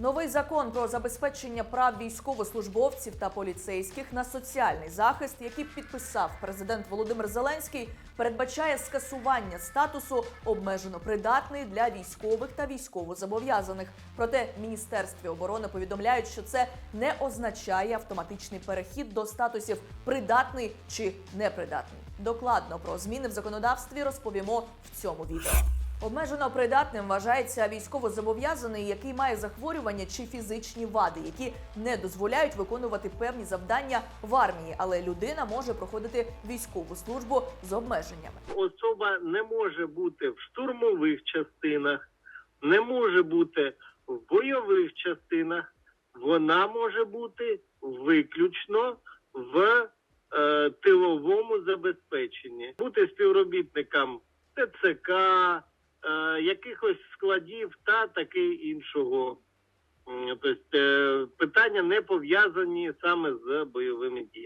Новий закон про забезпечення прав військовослужбовців та поліцейських на соціальний захист, який підписав президент Володимир Зеленський, передбачає скасування статусу обмежено придатний для військових та військовозобов'язаних. Проте міністерстві оборони повідомляють, що це не означає автоматичний перехід до статусів придатний чи непридатний. Докладно про зміни в законодавстві розповімо в цьому відео. Обмежено придатним вважається військовозобов'язаний, який має захворювання чи фізичні вади, які не дозволяють виконувати певні завдання в армії, але людина може проходити військову службу з обмеженнями. особа не може бути в штурмових частинах, не може бути в бойових частинах. Вона може бути виключно в е, тиловому забезпеченні, бути співробітником ТЦК, е, якихось складів та таке іншого. Тобто е, питання не пов'язані саме з бойовими діями.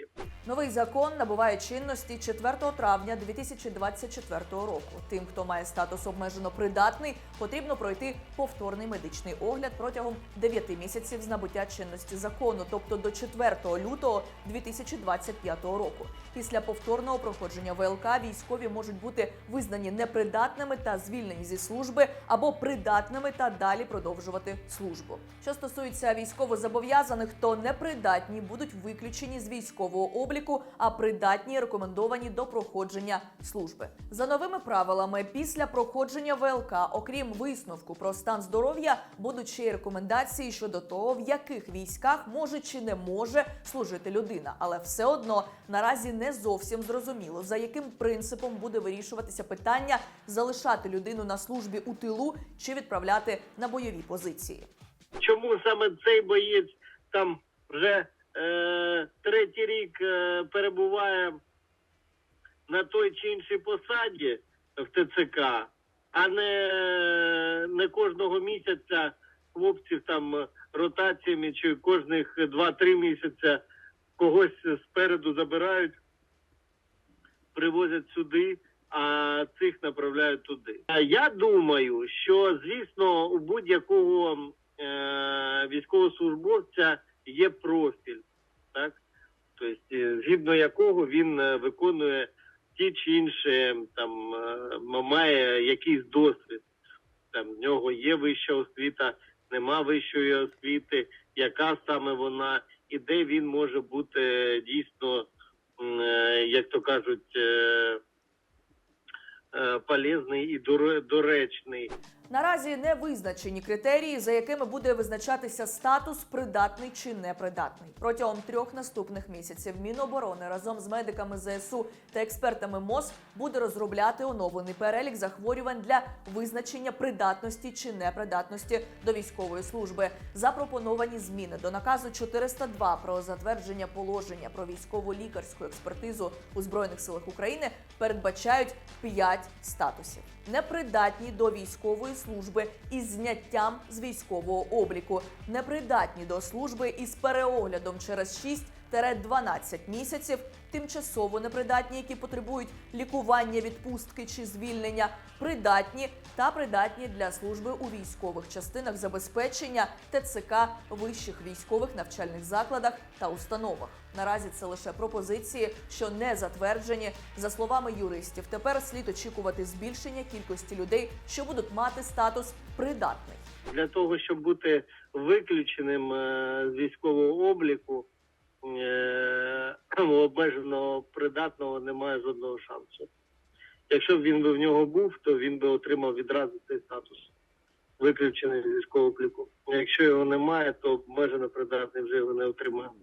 Новий закон набуває чинності 4 травня 2024 року. Тим, хто має статус обмежено придатний, потрібно пройти повторний медичний огляд протягом 9 місяців з набуття чинності закону, тобто до 4 лютого 2025 року. Після повторного проходження ВЛК військові можуть бути визнані непридатними та звільнені зі служби або придатними та далі продовжувати службу. Що стосується військовозобов'язаних, то непридатні будуть виключені з військового обліку, а придатні рекомендовані до проходження служби. За новими правилами, після проходження ВЛК, окрім висновку про стан здоров'я, будуть ще й рекомендації щодо того, в яких військах може чи не може служити людина. Але все одно наразі не зовсім зрозуміло, за яким принципом буде вирішуватися питання залишати людину на службі у тилу чи відправляти на бойові позиції. чому саме цей боєць там вже третій рік е, перебуває на той чи іншій посаді в ТЦК, а не, не кожного місяця хлопців там е, ротаціями чи кожних 2-3 місяця когось спереду забирають, привозять сюди. А цих направляють туди. Я думаю, що звісно у будь-якого е, військовослужбовця є профіль, так? Тобто, е, згідно якого він е, виконує ті чи інші там е, має якийсь досвід. Там в нього є вища освіта, нема вищої освіти, яка саме вона, і де він може бути дійсно, як то кажуть, полезний і доречний. Наразі не визначені критерії, за якими буде визначатися статус придатний чи непридатний. Протягом трьох наступних місяців Міноборони разом з медиками ЗСУ та експертами МОЗ буде розробляти оновлений перелік захворювань для визначення придатності чи непридатності до військової служби. Запропоновані зміни до наказу 402 про затвердження положення про військову лікарську експертизу у збройних силах України передбачають 5 статусів: непридатні до військової служби із зняттям з військового обліку, непридатні до служби із переоглядом через 6 12 місяців, тимчасово непридатні, які потребують лікування, відпустки чи звільнення, придатні та придатні для служби у військових частинах забезпечення ТЦК вищих військових навчальних закладах та установах. Наразі це лише пропозиції, що не затверджені. За словами юристів, тепер слід очікувати збільшення кількості людей, що будуть мати статус придатний. для того, щоб бути виключеним е, з військового обліку, е, обмежено придатного немає жодного шансу. Якщо б він би в нього був, то він би отримав відразу цей статус виключений з військового обліку. Якщо його немає, то обмежено придатний вже його не отримає.